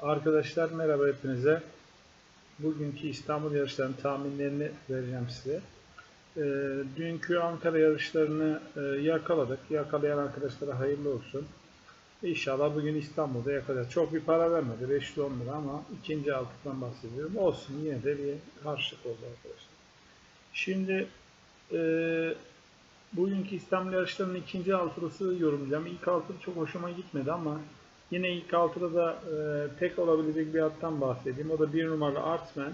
Arkadaşlar merhaba hepinize. Bugünkü İstanbul yarışlarının tahminlerini vereceğim size. Ee, dünkü Ankara yarışlarını e, yakaladık. Yakalayan arkadaşlara hayırlı olsun. İnşallah bugün İstanbul'da yakalayacağız. Çok bir para vermedi. 510 lira ama ikinci altıdan bahsediyorum. Olsun yine de bir karşılık oldu arkadaşlar. Şimdi e, bugünkü İstanbul yarışlarının ikinci altılısı yorumlayacağım. İlk altılı çok hoşuma gitmedi ama Yine ilk altıda da e, tek olabilecek bir attan bahsedeyim. O da bir numaralı Artsman.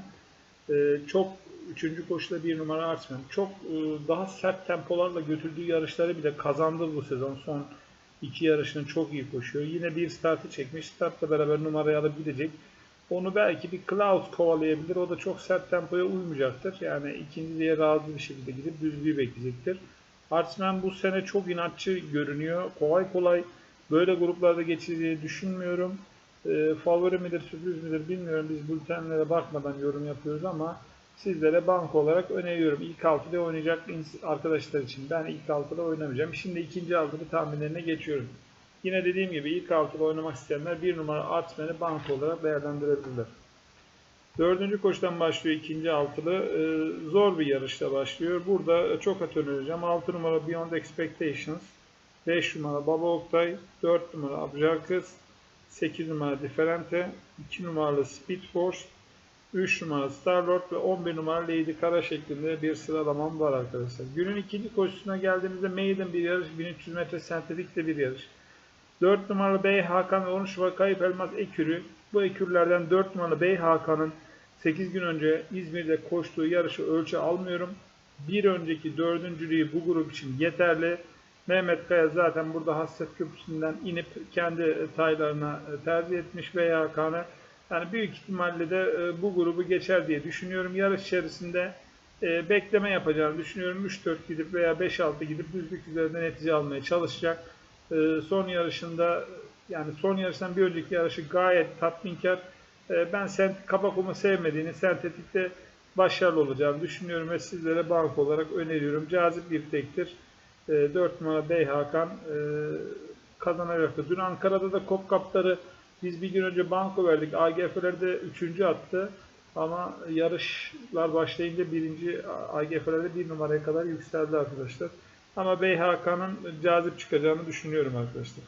E, çok üçüncü koşuda bir numara Artsman. Çok e, daha sert tempolarla götürdüğü yarışları bile kazandı bu sezon. Son iki yarışını çok iyi koşuyor. Yine bir startı çekmiş. Startla beraber numarayı alıp gidecek. Onu belki bir Cloud kovalayabilir. O da çok sert tempoya uymayacaktır. Yani ikinci diye razı bir şekilde gidip düzlüğü bekleyecektir. Artsman bu sene çok inatçı görünüyor. Kolay kolay Böyle gruplarda geçeceğini düşünmüyorum. E, favori midir, sürpriz midir bilmiyorum. Biz bültenlere bakmadan yorum yapıyoruz ama sizlere bank olarak öneriyorum. İlk altıda oynayacak arkadaşlar için. Ben ilk altıda oynamayacağım. Şimdi ikinci altıda tahminlerine geçiyorum. Yine dediğim gibi ilk altıda oynamak isteyenler bir numara Artmen'i bank olarak değerlendirebilirler. Dördüncü koştan başlıyor ikinci altılı. Ee, zor bir yarışta başlıyor. Burada çok at önereceğim. 6 numara Beyond Expectations. 5 numara Baba Oktay, 4 numara Abjarkız, 8 numara Diferente, 2 numaralı Speed Force, 3 numara Starlord ve 11 numara Lady Kara şeklinde bir sıralamam var arkadaşlar. Günün ikinci koşusuna geldiğimizde Maiden bir yarış, 1300 metre sentetik de bir yarış. 4 numaralı Bey Hakan ve 13 numaralı Kayıp Elmas Ekürü. Bu ekürlerden 4 numaralı Bey Hakan'ın 8 gün önce İzmir'de koştuğu yarışı ölçü almıyorum. Bir önceki dördüncülüğü bu grup için yeterli. Mehmet Kaya zaten burada Hasret Köprüsü'nden inip kendi taylarına e, tercih etmiş veya Hakan'ı. Yani büyük ihtimalle de e, bu grubu geçer diye düşünüyorum. Yarış içerisinde e, bekleme yapacağını düşünüyorum. 3-4 gidip veya 5-6 gidip düzlük üzerinde netice almaya çalışacak. Son yarışında yani son yarıştan bir önceki yarışı gayet tatminkar. Ben sent kabakumu sevmediğini, sentetikte başarılı olacağını düşünüyorum ve sizlere bank olarak öneriyorum. Cazip bir tektir. 4 ee, numara Bey Hakan e, kazanacaktı. Dün Ankara'da da kop kapları biz bir gün önce banko verdik. AGF'lerde 3. attı. Ama yarışlar başlayınca birinci AGF'lerde bir numaraya kadar yükseldi arkadaşlar. Ama Bey Hakan'ın cazip çıkacağını düşünüyorum arkadaşlar.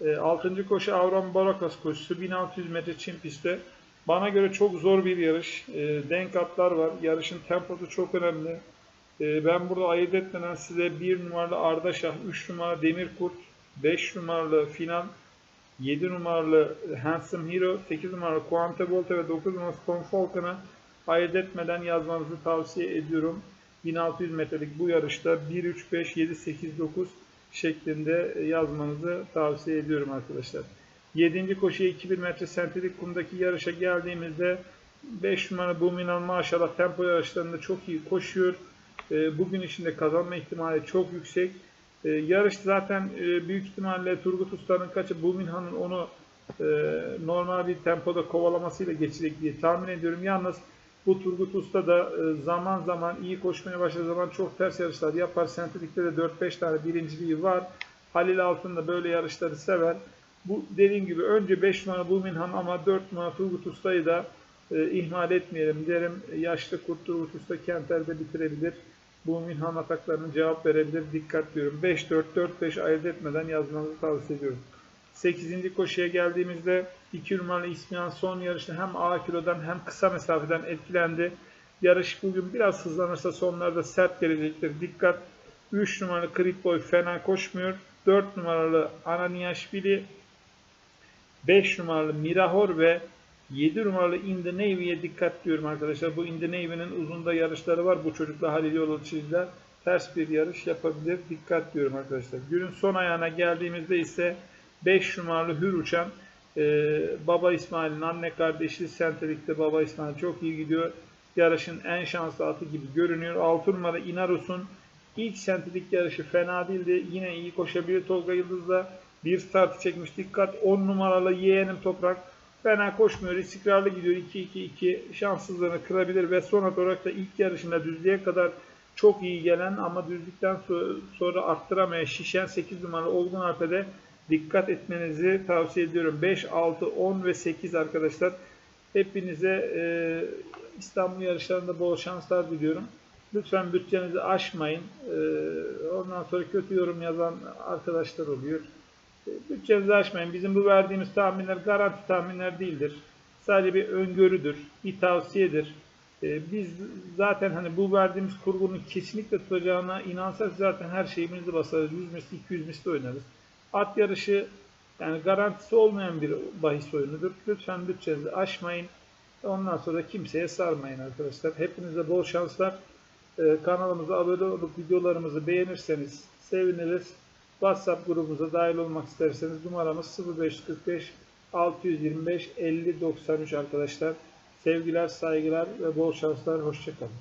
E, 6. koşu Avram Barakas koşusu 1600 metre çim pistte. Bana göre çok zor bir yarış. E, denk atlar var. Yarışın temposu çok önemli. Ee, ben burada ayırt etmeden size 1 numaralı Ardaşah, 3 numaralı Demirkurt, 5 numaralı Final, 7 numaralı Handsome Hero, 8 numaralı Quante Volta ve 9 numaralı Falcon'ı ayırt etmeden yazmanızı tavsiye ediyorum. 1600 metrelik bu yarışta 1, 3, 5, 7, 8, 9 şeklinde yazmanızı tavsiye ediyorum arkadaşlar. 7. koşuya 2000 metre sentetik kumdaki yarışa geldiğimizde 5 numara Buminal maşallah tempo yarışlarında çok iyi koşuyor. E, bugün içinde kazanma ihtimali çok yüksek. E, yarış zaten e, büyük ihtimalle Turgut Usta'nın kaçı Bulminhan'ın onu normal bir tempoda kovalamasıyla geçecek diye tahmin ediyorum. Yalnız bu Turgut Usta da zaman zaman iyi koşmaya başladığı zaman çok ters yarışlar yapar. Sentetikte de 4-5 tane birinciliği var. Halil Altın da böyle yarışları sever. Bu dediğim gibi önce 5 numara Bulminhan ama 4 numara Turgut Usta'yı da e, ihmal etmeyelim derim. Yaşlı Kurt Turgut Usta Kenter'de bitirebilir bu minhan ataklarına cevap verebilir. Dikkat diyorum. 5-4-4-5 ayırt etmeden yazmanızı tavsiye ediyorum. 8. koşuya geldiğimizde 2 numaralı İsmihan son yarışta hem A kilodan hem kısa mesafeden etkilendi. Yarış bugün biraz hızlanırsa sonlarda sert gelecektir. Dikkat. 3 numaralı Krit Boy fena koşmuyor. 4 numaralı Ananiashvili 5 numaralı Mirahor ve 7 numaralı In the Navy'ye dikkat diyorum arkadaşlar. Bu In the Navy'nin uzunda yarışları var. Bu çocukla Halil Yolaçı'yla ters bir yarış yapabilir. Dikkat diyorum arkadaşlar. Günün son ayağına geldiğimizde ise 5 numaralı Hür Uçan e, Baba İsmail'in anne kardeşi Sentelik'te Baba İsmail çok iyi gidiyor. Yarışın en şanslı atı gibi görünüyor. 6 numara Inarus'un ilk sentelik yarışı fena değildi. Yine iyi koşabilir Tolga Yıldız'la. Bir start çekmiş. Dikkat 10 numaralı yeğenim Toprak Fena koşmuyor, istikrarlı gidiyor. 2-2-2 şanssızlığını kırabilir ve son olarak da ilk yarışında düzlüğe kadar çok iyi gelen ama düzlükten sonra arttıramayan şişen 8 numaralı Olgun Alpe'de dikkat etmenizi tavsiye ediyorum. 5, 6, 10 ve 8 arkadaşlar. Hepinize e, İstanbul yarışlarında bol şanslar diliyorum. Lütfen bütçenizi aşmayın. E, ondan sonra kötü yorum yazan arkadaşlar oluyor. Bütçenizi aşmayın. Bizim bu verdiğimiz tahminler garanti tahminler değildir. Sadece bir öngörüdür, bir tavsiyedir. E, biz zaten hani bu verdiğimiz kurgunun kesinlikle tutacağına inansak zaten her şeyimizi basarız. 100 misli, 200 misli oynarız. At yarışı yani garantisi olmayan bir bahis oyunudur. Lütfen bütçenizi aşmayın. Ondan sonra kimseye sarmayın arkadaşlar. Hepinize bol şanslar. Ee, kanalımıza abone olup videolarımızı beğenirseniz seviniriz. WhatsApp grubumuza dahil olmak isterseniz numaramız 0545 625 50 93 arkadaşlar. Sevgiler, saygılar ve bol şanslar. Hoşçakalın.